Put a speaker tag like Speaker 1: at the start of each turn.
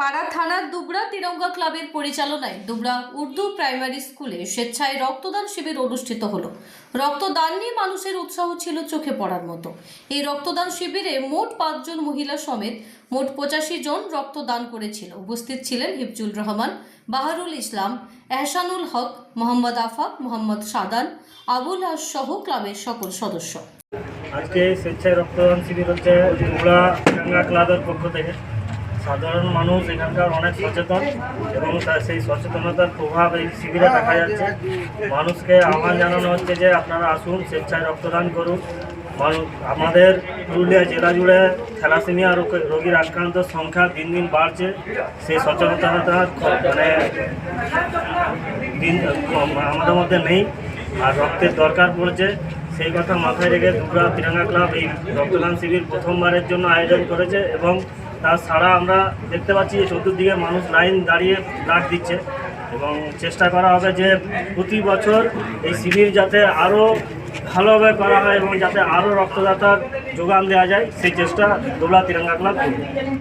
Speaker 1: পাড়া থানার দুবরা তিরঙ্গা ক্লাবের পরিচালনায় দুবরা উর্দু প্রাইমারি স্কুলে স্বেচ্ছায় রক্তদান শিবির অনুষ্ঠিত হলো। রক্তদান নিয়ে মানুষের উৎসাহ ছিল চোখে পড়ার মতো। এই রক্তদান শিবিরে মোট পাঁচজন মহিলা সমেত মোট পঁচাশি জন রক্তদান করেছিল। উপস্থিত ছিলেন হিফজুল রহমান, বাহারুল ইসলাম, এহসানুল হক, মোহাম্মদ আফাক, মোহাম্মদ সাদান, আবুল হাস সহ ক্লাবের সকল সদস্য।
Speaker 2: আজকে স্বেচ্ছায় রক্তদান শিবির হচ্ছে ক্লাবের পক্ষ থেকে। সাধারণ মানুষ এখানকার অনেক সচেতন এবং সেই সচেতনতার প্রভাব এই শিবিরে দেখা যাচ্ছে। মানুষকে আহ্বান জানানো হচ্ছে যে আপনারা আসুন, স্বেচ্ছায় রক্তদান করুন। মানুষ, আমাদের পুরুলিয়া জেলা জুড়ে থ্যালাসেমিয়া রোগ- রোগীর আক্রান্ত সংখ্যা দিন দিন বাড়ছে। সেই সচেতনতা মানে দিন আমাদের মধ্যে নেই আর রক্তের দরকার পড়ছে। সেই কথা মাথায় রেখে দুবরা তিরঙ্গা ক্লাব এই রক্তদান শিবির প্রথমবারের জন্য আয়োজন করেছে এবং তাছাড়া আমরা দেখতে পাচ্ছি যে চতুর্দিকে মানুষ লাইন দাঁড়িয়ে ব্লাড দিচ্ছে এবং চেষ্টা করা হবে যে প্রতি বছর এই শিবির যাতে আরও ভালোভাবে করা হয় এবং যাতে আরও রক্তদাতার যোগান দেওয়া যায়, সেই চেষ্টা দোলা তিরঙ্গা ক্লাব